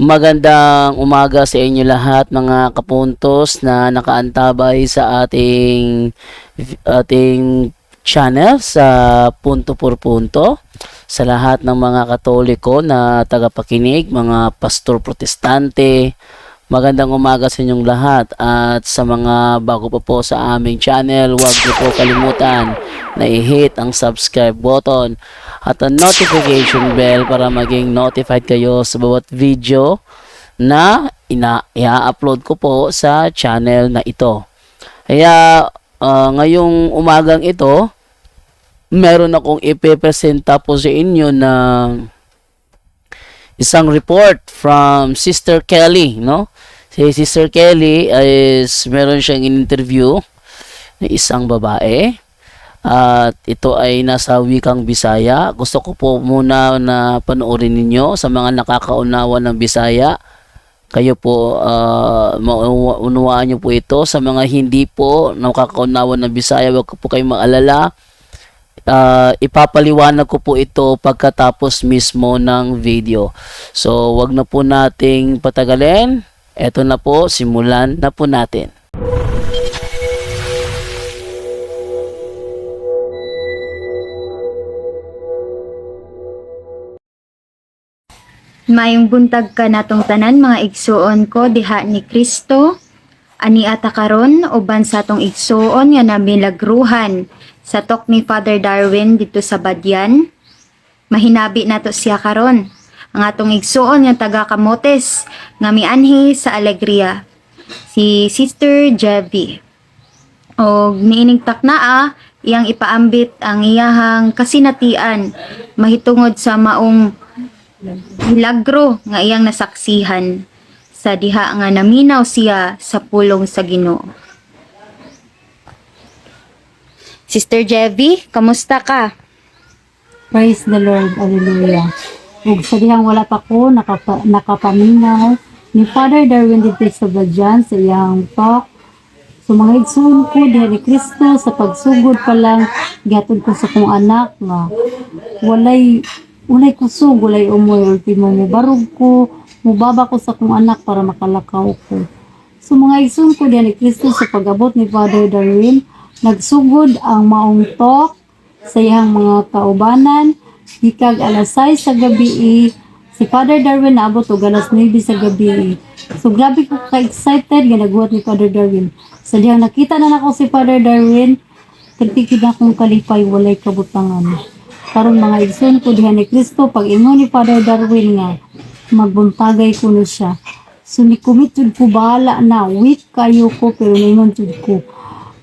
Magandang umaga sa inyo lahat mga kapuntos na nakaantabay sa ating ating channel sa Punto por Punto. Sa lahat ng mga katoliko na tagapakinig, mga pastor protestante, magandang umaga sa inyong lahat. At sa mga bago pa po sa aming channel, huwag niyo po kalimutan na i-hit ang subscribe button at ang notification bell para maging notified kayo sa bawat video na ina i-upload ko po sa channel na ito. Kaya ah, ngayong umagang ito, meron akong ipepresenta po sa inyo na isang report from Sister Kelly, no? Si Sister Kelly is meron siyang interview na isang babae at ito ay nasa wikang Bisaya. Gusto ko po muna na panoorin ninyo sa mga nakakaunawa ng Bisaya. Kayo po, uh, maunawaan nyo po ito. Sa mga hindi po nakakaunawa ng Bisaya, huwag po kayong maalala. Uh, ipapaliwanag ko po ito pagkatapos mismo ng video. So, wag na po nating patagalin. Eto na po, simulan na po natin. Mayong buntag ka natong tanan mga igsuon ko diha ni Kristo. Ani ata karon uban sa atong igsuon nga namilagruhan sa tok ni Father Darwin dito sa Badyan. Mahinabi nato siya karon. Ang atong igsuon nga taga Kamotes nga mianhi sa Alegria. Si Sister Jevi. O niining taknaa iyang ipaambit ang iyahang kasinatian mahitungod sa maong milagro nga iyang nasaksihan sa diha nga naminaw siya sa pulong sa Ginoo. Sister Jevi, kamusta ka? Praise the Lord. Hallelujah. Ug sa dihang wala pa ko nakapa, nakapaminaw ni Father Darwin dito sa Badyan sa iyang talk. So mga igsoon ko diha ni Kristo sa pagsugod pa lang gihatod ko sa kong anak nga walay walay kusog, walay umoy ultimo mo barog ko, mubaba ko sa kong anak para makalakaw ko. So mga igsoon ko diha ni Kristo sa pagabot ni Father Darwin, nagsugod ang maong talk sa iyang mga kaubanan gikag alas 6 sa gabi eh, si Father Darwin naabot og alas 9 sa gabi eh. so grabe ko ka excited nga nagbuhat ni Father Darwin sa diyang nakita na nako si Father Darwin katikid akong kalipay walay kabutangan karon mga igsoon ko diha ni Kristo pag ingon ni Father Darwin nga magbuntagay ko na siya so ni jud ko bahala na weak kayo ko pero ningon jud ko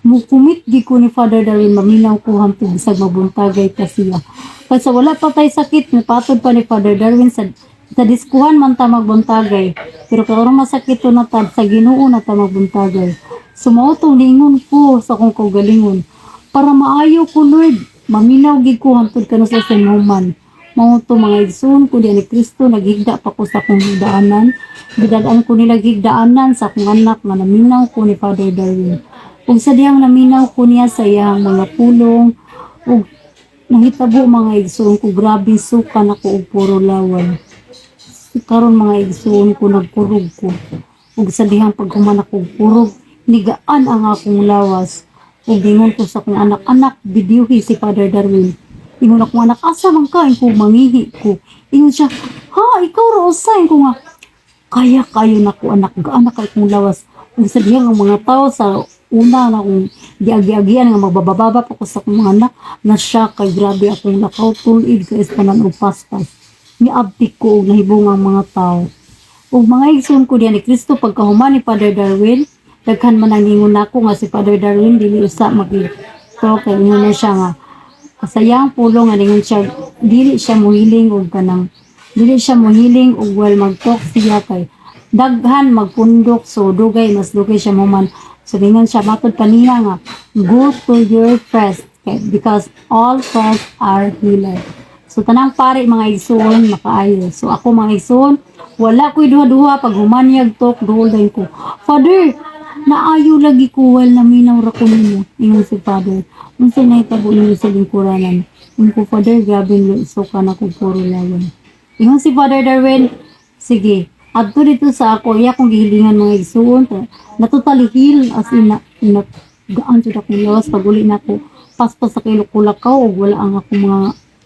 mukumit di ko ni Father Darwin maminaw ko hantod bisag mabuntagay pa siya. Kasi wala pa tay sakit, napatod pa ni Father Darwin sa sa diskuhan man ta magbuntagay. Pero karon masakit to na tad sa Ginoo na ta magbuntagay. Sumauto ningon ko sa kong kaugalingon para maayo ko Lord. Maminaw gid ko hantod kano sa sinuman. Mao to mga igsoon ko ni Kristo naghigda pa ko sa kong higdaanan. Bidadaan ko nila higdaanan sa akong anak nga naminaw ko ni Father Darwin ug sa diyang naminaw ko niya sa iyang mga pulong ug nahitabo mga igsoon ko grabe suka na ko og puro lawan karon mga igsoon ko nagkurog ko ug sa dihang paghuman ako og purog nigaan ang akong lawas ug gingon ko sa akong anak anak bidyuhi si Father Darwin. Ingon akong anak asa man ka ko mangihi ko? Ingon siya ha ikaw ra usain ko nga. Kaya kayo na ko anak na kay kong lawas. Ug sa dihang ang mga tao sa una na kung giagi-agian nga magbababa pa ko sa akong mga anak na siya kay grabe akong nakaw tulid kay istanan og paspas. Niabtik ko nahibong ang mga tao. Ug mga igsoon ko diyan ni Kristo pagkahuman ni Father Darwin daghan man ang ingon nako nga si Father Darwin dili usa magi to kay ingon siya nga kasayang pulo nga ningon siya dili siya mohiling og kanang dili siya mohiling og well mag-talk siya kay daghan magpundok so dugay mas dugay siya muman so ningon siya matod pa niya nga go to your first okay? because all first are healer so tanang pare mga igsoon makaayo. So ako mga igsoon wala ko'y duha-duha pag humanyag talk duol ko. Father naayo lagi ko well na minaw ra ko nimo ingon si father. Unsa na itabo niyo sa lingkuranan Ingon ko father grabe lo so ka na ko puro lawan ingon si father Darwin. Sige adto dito sa ako iya kong gihilingan mga igsuon na totally heal as in na, na gaan jud akong lawas pag uli na ko paspas sa kay Lukulakaw ug wala ang ako mga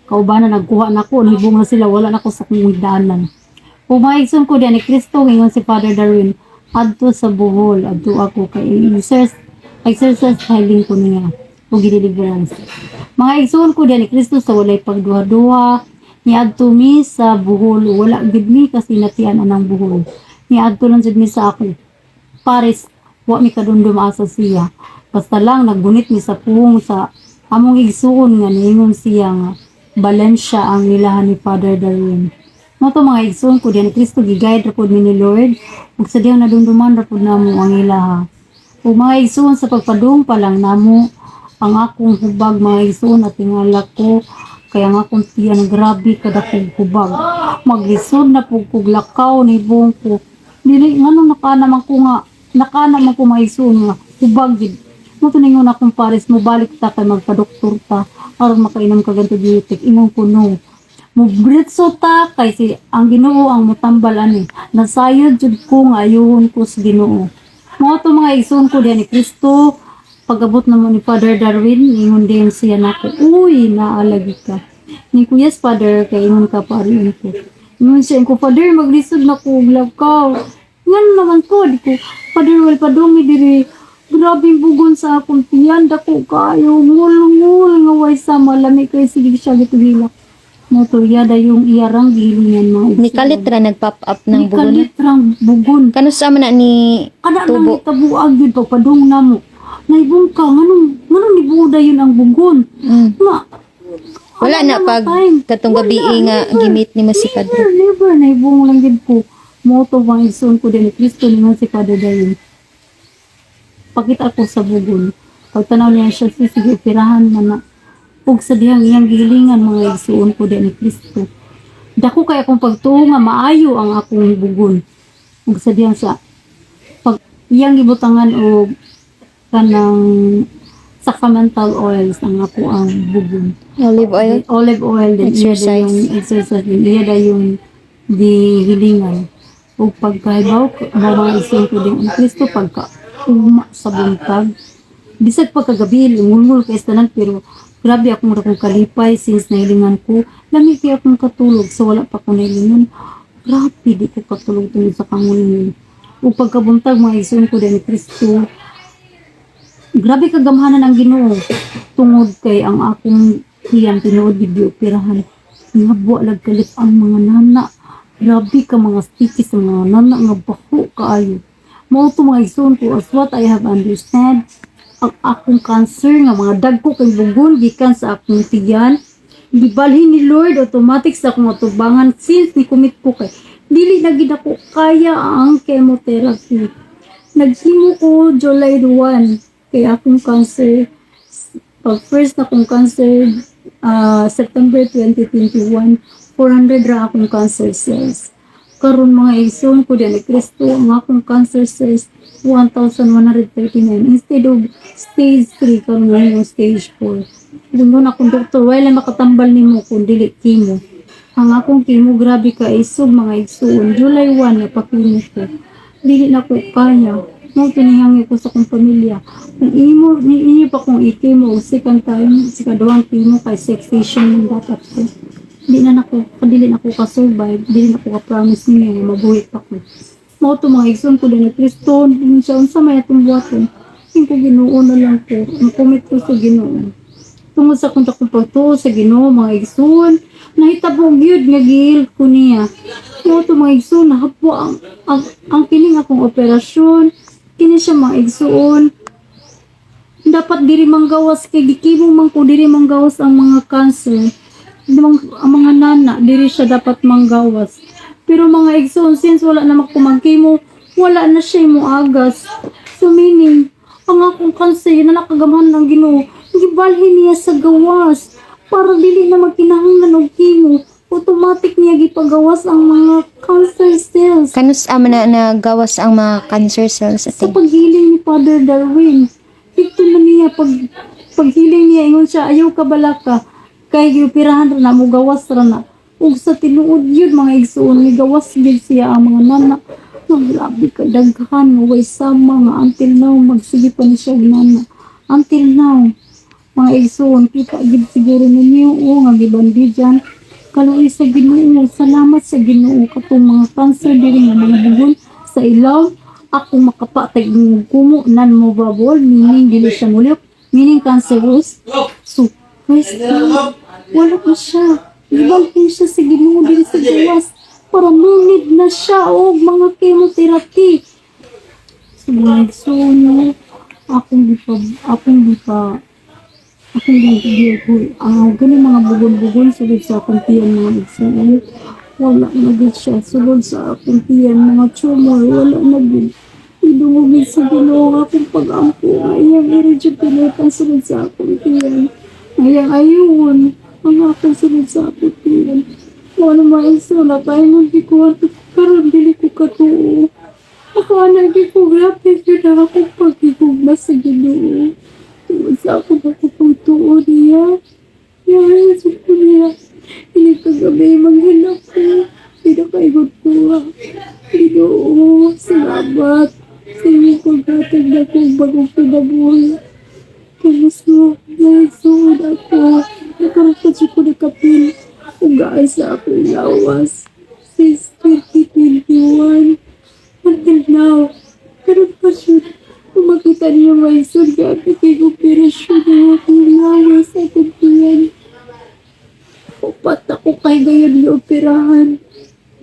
kaubanan nagkuha na ko nahibong na sila wala na ko sa kong daanan kung mga igsoon ko diyan ni Kristo ngayon si Father Darwin adto sa Bohol adto ako kay exercise exercise healing ko niya o deliverance mga igsoon ko ni Kristo sa walay pagduha-duha ni adto mi sa Bohol wala gid mi kasi natian anang Bohol. Ni adto lang jud mi sa ako. Pares wa mi kadundom asa siya. Basta lang naggunit mi sa puhong sa among igsuon nga niingon siya nga balensya ang nilahan ni Father Darwin mo to mga igsuon ko diyan Kristo gigayad ra mi ni Lord. Ug sa diyang nadumduman ra pud namo ang ilaha ug mga igsuon sa pagpadung pa lang namo ang akong hubag mga igsuon at tingala ko. Kaya nga akong tiyan grabe kada kong hubag. Maglisod na pug kog lakaw ni buong ko. Dili ngano naka naman ko nga naka naman ko mga igsuon nga hubag gid mo to ningon akong pares mo balik ta kay magpa-doktor ta aron makainom ka antibiotic ingon ko no mo britso ta kay si ang Ginoo ang mutambal ani. Nasayod jud ko nga ayuhon ko sa Ginoo. Mo to mga igsoon ko diyan ni Kristo. Pagabot naman ni Father Darwin ingon din siya nako uy naalagi ka. Ni ko yes Father kay ingon ka parin ko ingon siya ko Father maglisod na ko og lakaw ngan naman ko di ko Father wal padumi diri. Grabing bugon sa akong tiyan, dako kayo, ngul-ngul, nga way sa malami kay sige siya gituhilak. Mo to yada yung iyarang gilingan mga Ni kalit ra nag-pop up ng Ni bugon. kalit rang bugon. Kano sa man na ni Kada Tubo. nang itabuag yun pagpadung na mo. Naibong ka, nganong, nganong nibuda yun ang bugon. mm, Nga, wala na pag time? katong gabi Wala, nga never. gimit ni mo si Never, Padre. never, naibong lang din ko. Moto bang ison ko din, Kristo naman si Father Dayon. Pakita ko sa bugon. Pag tanaw niya siya, sige, pirahan na na. Ug sa dihang iyang gilingan mga igsuon ko din ni Kristo. Dako kay akong pagtuo nga maayo ang akong bugon. Ug sa dihang sa pag iyang gibutangan og kanang sacramental oils ang ako ang bugon Olive oil. olive oil din iya Exercise. yung exercise din iya da yung di hilingan o pagkahibaw mga isang ko din ang Kristo pagka uma sa buntag bisag pagkagabi lumulmul kay tanan pero grabe akong mura kong kalipay since nahilingan ko. Lami kay akong katulog so wala pa ko nahilingan grabe di ko katulog tungod sa kangulin o pagkabuntag mga isang ko din ni Kristo. Grabe kagamhanan ang Ginoo. Tungod kay ang akong tiyan tinuod video pirahan nga buwa lag kalit ang mga nana. Grabe ka mga stikis sa mga nana. Nga baho kaayo to mga igsoon ko as what I have understand ang akong cancer nga mga dagko kay bugon gikan sa akong tiyan. Gibalhin ni Lord automatic sa akong atubangan since ni commit ko kay dili na gid ako kaya ang chemotherapy. Naghimo ko July 1 kay akong cancer. Pag first na kong cancer ah, September 2021 400 ra akong cancer cells karon mga igsoon ko din ni Kristo ang akong cancer cells 1139 instead of stage 3 karon ngayon stage 4 Dungon akong doktor wala makatambal nimo kung dili chemo. Ang akong chemo grabe ka isog mga igsoon July 1 napakimo ko. Dili na ko kaya. Mo tinihangi ko sa kong pamilya kung imo ni inyo pa kung i-chemo second time si kaduhang chemo kay sexation yung dapat ko di na nako padili na ko ka-survive dili na ko ka-promise niya nga mabuhi pa ko. Mo to mga igsoon ko din ni Kristo siya unsa may atong buhaton Hindi ko ginoo na lang ko ang commit ko sa ginoo. Tungod sa kung pagtuo sa ginoo mga igsoon nahitabog yun nga gihil ko niya. Mo to mga igsoon nahapo ang, ang, ang kining akong operasyon. Kini siya mga igsoon. Dapat diri manggawas kay gikimo man ko diri manggawas ang mga cancer ang mga nana diri siya dapat manggawas. Pero mga igsoon since wala na makumagkimo wala na siya mo agas. So meaning ang akong cancer na nakagamahan ng Ginoo gibalhin niya sa gawas para dili na magkinahanglan og chemo automatic niya gipagawas ang mga cancer cells. Kano sa man na nagawas ang mga cancer cells sa paghiling ni Father Darwin. Dito na niya, pag, paghiling niya, ingon siya, ayaw ka bala ka. Kay giupirahan ra na, mugawas ra na. ug sa tinuod yun mga igsoon ni gawas gid siya ang mga nana. Ang grabe ka daghan nga way sama nga until now magsige pa ni siya nana until now mga igsoon kita gid siguro ninyo o nga gibandi dyan. Kaluoy sa Ginoo salamat sa Ginoo katong mga cancer diri nga mga bugon sa ilaw. Ako makapatay ng kumo nan movable meaning dili siya mulok meaning cancerous. So God wala pa siya Ibalhin siya sa Ginoo diri sa gawas para munid na siya og mga chemotherapy. So, mga igsoon, akong di pa, akong di pa, akong di di ako, ah, ganun mga bugon-bugon sulod sa akong tiyan mga igsoon. Wala na gid siya sulod sa akong tiyan mga tumor, wala na gid. Idungogin sa Ginoo akong pag-ampo, ayang i-reject pinitan sulod sa akong tiyan. Ayang ayun, ang akong sunod sa akong tiyan. Wala maiso na tayo ko ato, karon dili ko katuo. Akala di ko grabe yun na akong pagigugma sa ginoo. Tungod sa ako na ko pagtuo niya. Yan, sa ko niya. Hindi ka gabi manghinap ko. Hindi na kaigod ko ha. Ginoo, salamat. Sa iyong pagkatag na kong bagong pinabuhay. Kamusta? Naisood ako. Nakaroon siya ko na kapil. Ugaan sa akong lawas. Since 2021. Until now. Karoon pa siya. Kung makita niyo may isod gabi kay operasyon ng akong lawas sa akong tiyan. Upat ako kay gayon ni operahan.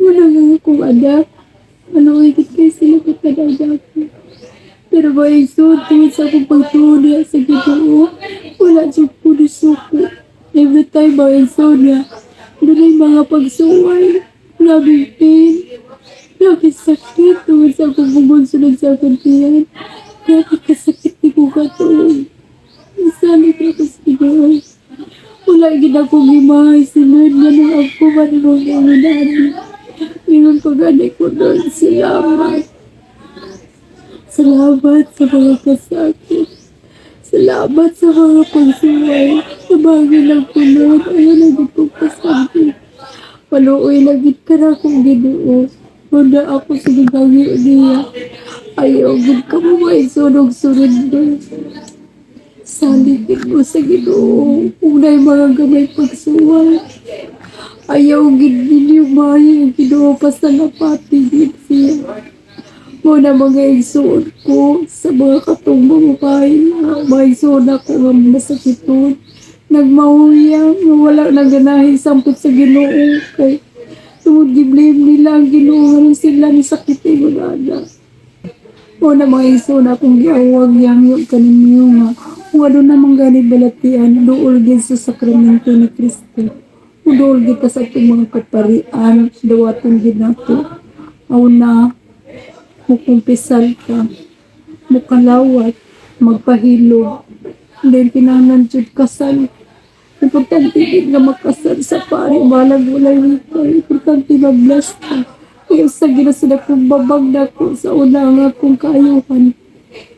Wala nga akong anak. Ano higit kay sila katadaga ko. Pero may isod tungod sa akong pagtuli sa ginoo. Wala siya po suko. Every time may isod niya, doon ay mga pagsuway. Grabe pain. Grabe sakit tungod sa akong bubon sunod sa akong tiyan. Grabe kasakit ni ko katuog. Nasalit ako sa ginoo. Wala gid akong gimahay sunod nga nang ako man mo ang nani. Ingon ko gani ko doon. Salamat. Salamat sa mga kasakit. Salamat sa mga pagsuway. Sa bagay ng punod. Ayaw na gid kong pasakit. Paluoy lagit ka na akong ginoo. Muna ako sa gagawin niya. Ayaw gid ka mo maisunog-sunod doon. Salitin mo sa ginoo. Unay mga gamay pagsuway. Ayaw gid ninyo ang ginoo pa sa napati gid siya. Muna mga igsuon ko sa mga mga bahay na mga igsuon ako nga masakiton. Nagmahuyang wala naganahin sampot sa ginoo. Kay tungod giblame nila ang ginoo. Rin sila ni sakit mo na Muna mga igsuon akong giawag yang yung kaninyo nga. Kung ano namang ganit balatian dool gid sa sakramento ni Kristo. Dool ka sa itong mga kaparian. Dawaton gid nato. Aw na mukumpisal ka, mukalawat, magpahilog, then kinahanglan jud kasal. Importante din nga makasal sa pari, balag wala wika. Importante mag-bless ka. Kaya sa ginasada kong babag na ko sa una nga akong kaayuhan.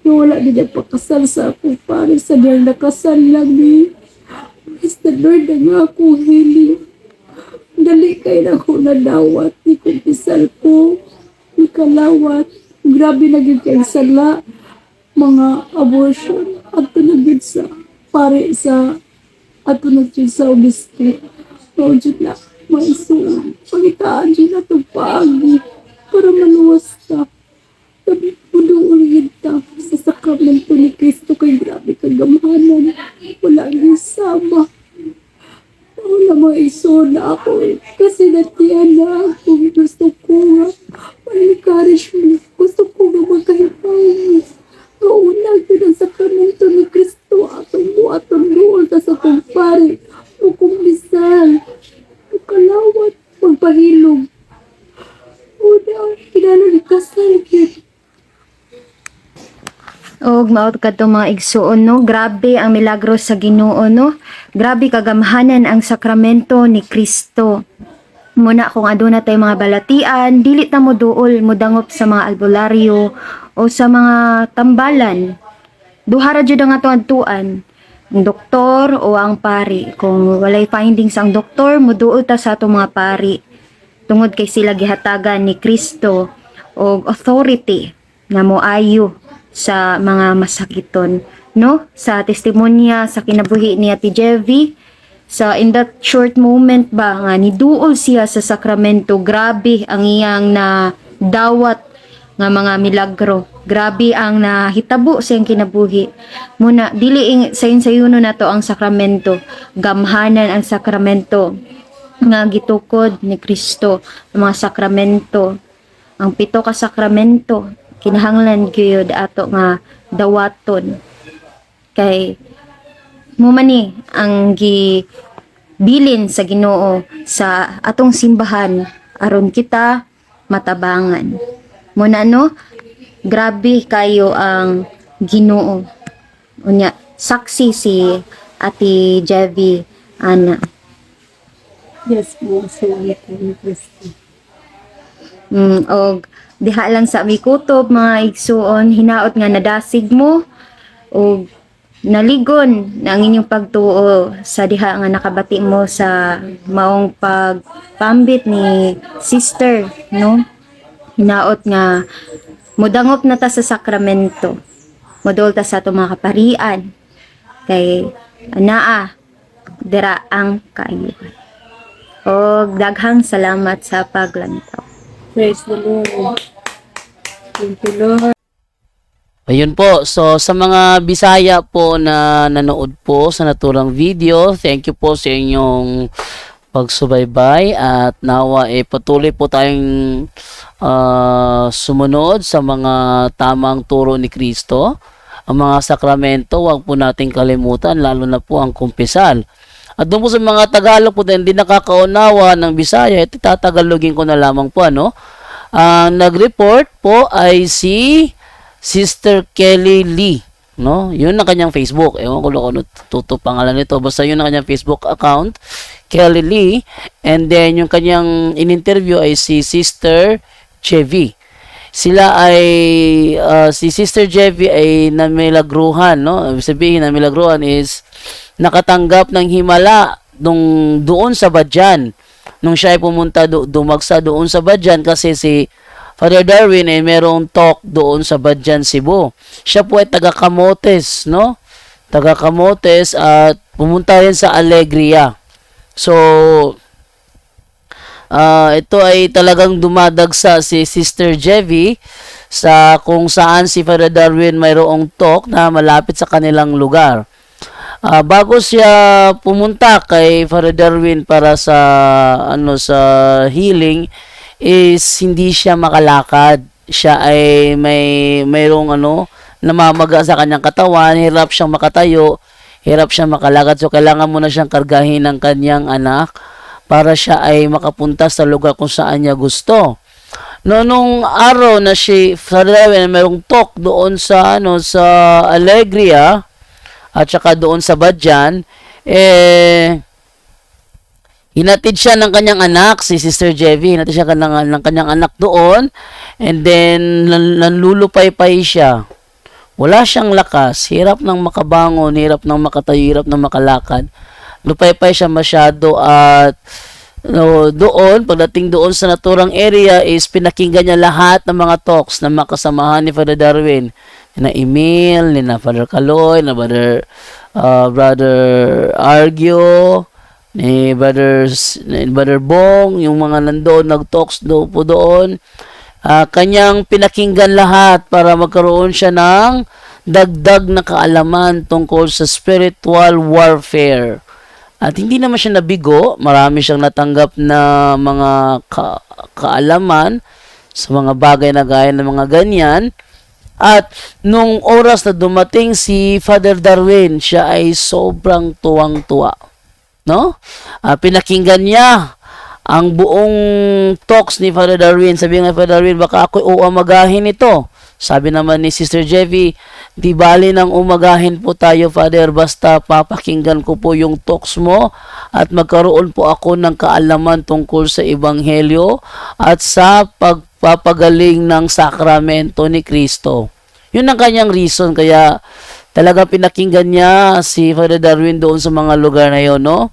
Yung wala din ang pakasal sa akong pari, sa diyang nakasal lang ni. Praise the Lord na nga akong hiling. Dali kayo na ako nadawat, ni kumpisal ko, ni kalawat. Grabe na gid kay sala mga abortion at tunagid sa pare sa at tunagid sa. So, dyan na, maisuon. Pagitaan dyan na itong paagi para maluwas ta. Sabi po doon ulit ta sa sakramento ni Kristo kay grabe kagamahanan. Wala nang sama. Wala maisuon na ako. Kasi natiyan na ako. Gusto ko nga. May-encourage mo. Gusto ko nga magkahipaw. Kauna yun ang sakramento ni Kristo. Atong mo, atong doon ka sa kumpare. Mukumbisan. Mukalawat. Magpahilog. Una, kinala ni kasal yun. Og maot ka to mga igsuon no, grabe ang milagro sa Ginoo no. Grabe kagamhanan ang sakramento ni Kristo. Muna kung aduna tay mga balatian, dili ta mo duol mo dangop sa mga albularyo o sa mga tambalan. Duha ra jud ang ato adtuan. ang doktor o ang pari. Kung walay findings ang doktor, muduol ta sa atong mga pari. Tungod kay sila gihatagan ni Kristo og authority nga moayo sa mga masakiton no? Sa testimonya sa kinabuhi ni Ate Jevi. Sa in that short moment ba nga niduol siya sa sakramento. Grabe ang iyang na dawat nga mga milagro. Grabe ang nahitabo sa iyang kinabuhi. Muna dili ing sayon sayuno na to ang sakramento. Gamhanan ang sakramento nga gitukod ni Kristo ang mga sakramento. Ang pito ka sakramento kinahanglan gyud ato nga dawaton. Kay mo man ni ang gi bilin sa Ginoo sa atong simbahan aron kita matabangan. Muna no? Grabe kayo ang Ginoo. Unya saksi si Ate Jevi ana. Yes po, po ni Kristo. Mm, og diha lang sa mi kutob mga igsuon hinaot nga nadasig mo og naligon na ang inyong pagtuo sa diha nga nakabati mo sa maong pagpambit ni sister no? Hinaot nga mudangop na ta sa sakramento. Modol ta sa ato mga kaparian. Kay anaa dira ang kaayuhan. Og daghang salamat sa paglantaw Praise the Lord. Thank you, Lord. Ayun po. So, sa mga Bisaya po na nanood po sa naturang video, thank you po sa inyong pagsubaybay at nawa eh patuloy po tayong ah, sumunod sa mga tamang turo ni Kristo. Ang mga sakramento, huwag po nating kalimutan, lalo na po ang kumpisal. At doon po sa mga Tagalog po din, hindi nakakaunawa ng Bisaya, ito tatagalogin ko na lamang po, ano? Ang nag-report po ay si Sister Kelly Lee. No? Yun ang kanyang Facebook. Ewan ko kung ano tuto pangalan nito. Basta yun ang kanyang Facebook account. Kelly Lee. And then yung kanyang in-interview ay si Sister Chevy. Sila ay, ah, si Sister Chevy ay namilagruhan. No? Sabihin, namilagruhan is nakatanggap ng himala nung doon sa Badyan. Nung siya ay pumunta do, dumagsa doon sa Badyan kasi si Father Darwin ay merong talk doon sa Badyan, Cebu. Siya po ay taga Camotes, no? Taga Camotes at pumunta rin sa Alegria. So, ah ito ay talagang dumadagsa si Sister Jevi sa kung saan si Father Darwin mayroong talk na malapit sa kanilang lugar. Ah, bago siya pumunta kay Father Darwin para sa ano sa healing is hindi siya makalakad. Siya ay may mayroong ano namamaga sa kanyang katawan, hirap siyang makatayo, hirap siyang makalakad. So kailangan mo na siyang kargahin ng kanyang anak para siya ay makapunta sa lugar kung saan niya gusto. No, nung araw na si Father Darwin mayroong talk doon sa ano sa Alegria, at saka doon sa Badyan, eh, hinatid siya ng kanyang anak, si Sister Jevi, hinatid siya ng, ng kanyang anak doon, and then, nan- nanlulupay-pay siya. Wala siyang lakas, hirap nang makabangon, hirap nang makatayo, hirap nang makalakad. Lupay-pay siya masyado at no, doon, pagdating doon sa naturang area is pinakinggan niya lahat ng mga talks na makasamahan ni Father Darwin na Emil, ni na Father Kaloy, na Brother, uh, Brother Argyo, ni Brother, ni Brother Bong, yung mga nandoon, nag-talks do po doon. Ah, kanyang pinakinggan lahat para magkaroon siya ng dagdag na kaalaman tungkol sa spiritual warfare. At hindi naman siya nabigo, marami siyang natanggap na mga ka- kaalaman sa mga bagay na gaya ng mga ganyan. At nung oras na dumating si Father Darwin, siya ay sobrang tuwang-tuwa. No? Ah, pinakinggan niya ang buong talks ni Father Darwin. Sabi nga Father Darwin, baka ako uamagahin ito. Sabi naman ni Sister Jevi, di bali nang umagahin po tayo, Father, basta papakinggan ko po yung talks mo at magkaroon po ako ng kaalaman tungkol sa Ebanghelyo at sa pagpapagaling ng sakramento ni Kristo. Yun ang kanyang reason, kaya Talaga pinakinggan niya si Father Darwin doon sa mga lugar na yon, no?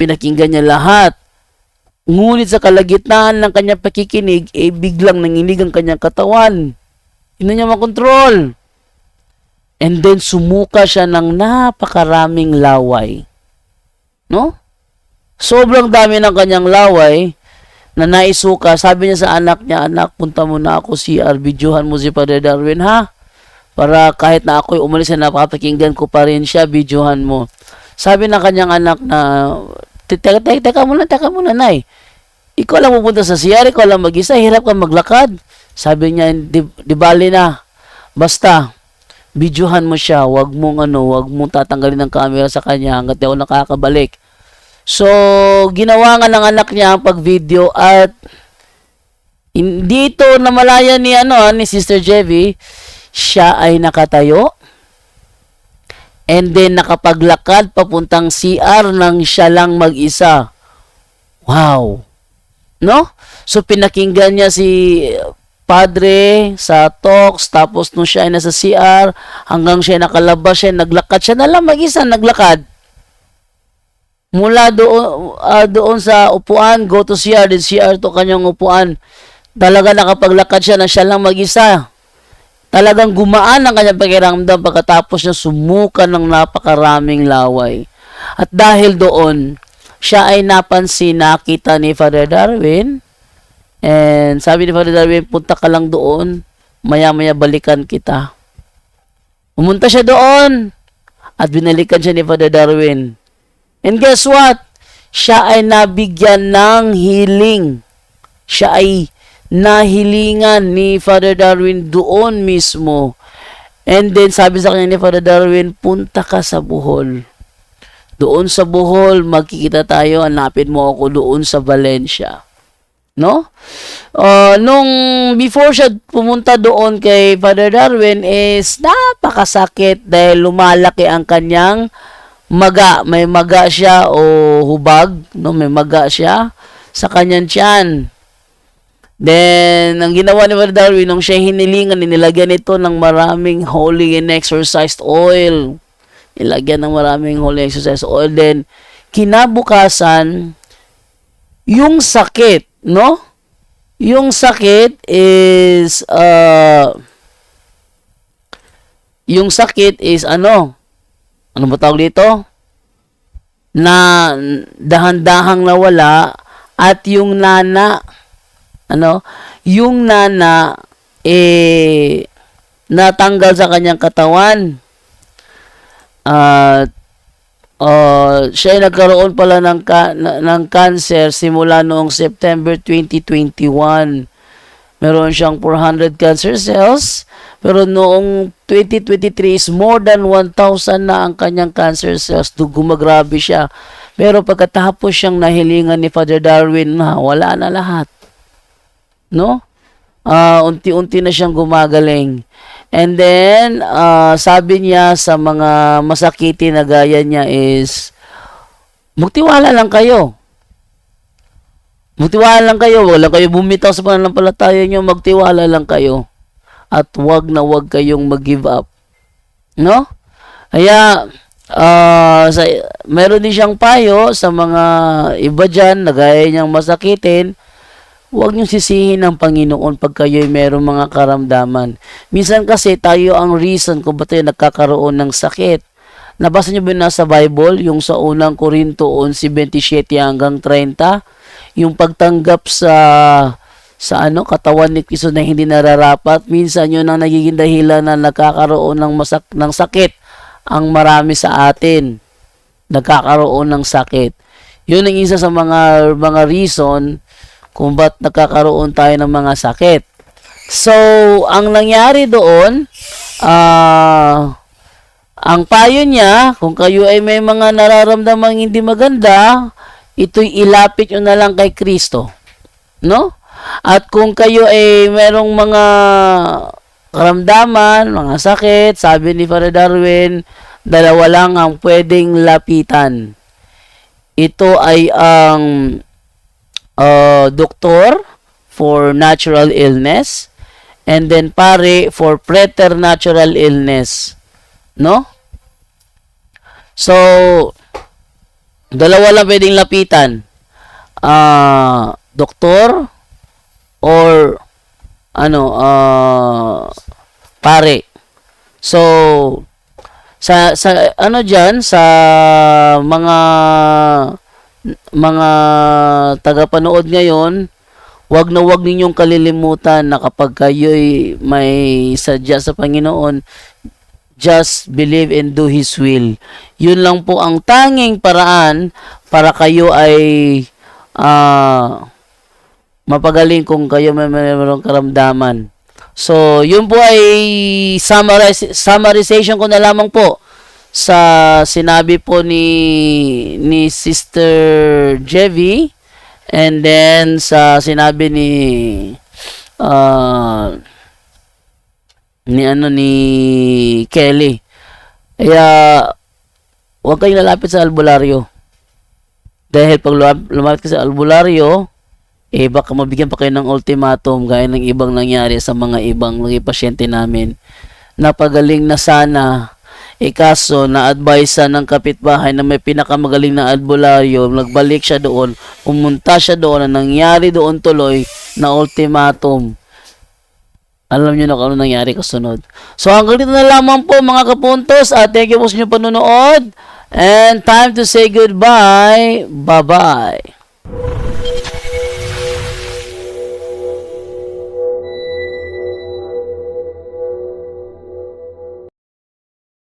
Pinakinggan niya lahat. Ngunit sa kalagitnaan ng kanyang pakikinig, eh biglang nanginig ang kanyang katawan. Hindi niya makontrol. And then sumuka siya ng napakaraming laway. No? Sobrang dami ng kanyang laway na naisuka. Sabi niya sa anak niya, anak, punta mo na ako CR, videohan mo si Father Darwin, ha? Para kahit na ako'y umalis na napapakinggan ko pa rin siya, videohan mo. Sabi ng kanyang anak na, teka, teka, teka muna, teka muna, nay. Ikaw lang pupunta sa CR, ikaw lang mag-isa, hirap kang maglakad. Sabi niya, di, di bali na. Basta, videohan mo siya, wag mong ano, wag mong tatanggalin ng camera sa kanya hanggat ako nakakabalik. So, ginawa nga ng anak niya ang pag-video at hindi ito namalaya ni ano ni Sister Jevi, siya ay nakatayo and then nakapaglakad papuntang CR nang siya lang mag-isa. Wow. No? So pinakinggan niya si padre sa talks, tapos nung siya ay nasa CR, hanggang siya nakalabas siya, naglakad siya na lang mag-isa, naglakad. Mula doon, ah, doon sa upuan, go to CR, then CR to kanyang upuan. Talaga nakapaglakad siya na siya lang mag-isa. Talagang gumaan ang kanyang pakiramdam pagkatapos niya sumuka ng napakaraming laway. At dahil doon, siya ay napansin, nakita ni Father Darwin, And sabi ni Father Darwin, punta ka lang doon, maya-maya balikan kita. Pumunta siya doon at binalikan siya ni Father Darwin. And guess what? Siya ay nabigyan ng healing. Siya ay nahilingan ni Father Darwin doon mismo. And then sabi sa kanya ni Father Darwin, punta ka sa Bohol. Doon sa Bohol, magkikita tayo, hanapin mo ako doon sa Valencia no? Uh, nung before siya pumunta doon kay Father Darwin is napakasakit dahil lumalaki ang kanyang maga. May maga siya o hubag, no? May maga siya sa kanyang tiyan. Then, ang ginawa ni Father Darwin, nung siya hinilingan, nilagyan ito ng maraming holy and exorcised oil. Nilagyan ng maraming holy exorcised oil. Then, kinabukasan, yung sakit no? Yung sakit is uh, yung sakit is ano? Ano ba tawag dito? Na dahan-dahang nawala at yung nana ano? Yung nana eh natanggal sa kanyang katawan. At Uh, siya ay nagkaroon pala ng, ka, ng cancer simula noong September 2021. Meron siyang 400 cancer cells, pero noong 2023 is more than 1,000 na ang kanyang cancer cells. Gumagrabe siya. Pero pagkatapos siyang nahilingan ni Father Darwin na wala na lahat. No? Uh, unti-unti na siyang gumagaling. And then, uh, sabi niya sa mga masakiti na gaya niya is, magtiwala lang kayo. Magtiwala lang kayo. Wala kayo bumitaw sa pananampalataya niyo. Magtiwala lang kayo. At wag na wag kayong mag-give up. No? Kaya, uh, sa, meron din siyang payo sa mga iba dyan na gaya niyang masakitin Huwag niyong sisihin ng Panginoon pag kayo'y merong mga karamdaman. Minsan kasi tayo ang reason kung ba't tayo nagkakaroon ng sakit. Nabasa niyo ba na sa Bible, yung sa unang Korinto 11:27 hanggang 30, yung pagtanggap sa sa ano katawan ni Kristo na hindi nararapat, minsan yun ang nagiging dahilan na nagkakaroon ng masak ng sakit ang marami sa atin. Nagkakaroon ng sakit. Yun ang isa sa mga mga reason kung ba't nagkakaroon tayo ng mga sakit. So, ang nangyari doon, ah, uh, ang payo niya, kung kayo ay may mga nararamdamang hindi maganda, ito'y ilapit nyo na lang kay Kristo. No? At kung kayo ay merong mga karamdaman, mga sakit, sabi ni Father Darwin, dalawa lang ang pwedeng lapitan. Ito ay ang uh, doktor for natural illness and then pare for preternatural illness. No? So, dalawa lang pwedeng lapitan. Ah, doktor or ano, ah, pare. So, sa sa ano diyan sa mga mga tagapanood ngayon, wag na wag ninyong kalilimutan na kapag kayo'y may sadya sa Panginoon, just believe and do His will. Yun lang po ang tanging paraan para kayo ay ah mapagaling kung kayo may mayroong karamdaman. So, yun po ay summarize, summarization ko na lamang po sa sinabi po ni ni Sister Jevi and then sa sinabi ni ah ni ano ni Kelly. Kaya huwag kayong lalapit sa albularyo. Dahil pag lumap- lumapit ka sa albularyo, eh baka mabigyan pa kayo ng ultimatum gaya ng ibang nangyari sa mga ibang mga pasyente namin. Napagaling na sana, eh kaso na-advise ng kapitbahay na may pinakamagaling na albularyo, nagbalik siya doon, pumunta siya doon, na nangyari doon tuloy na ultimatum. Alam niyo na kung ano nangyari kasunod. So hanggang dito na lamang po mga kapuntos at thank you po sa inyong panonood and time to say goodbye. Bye-bye.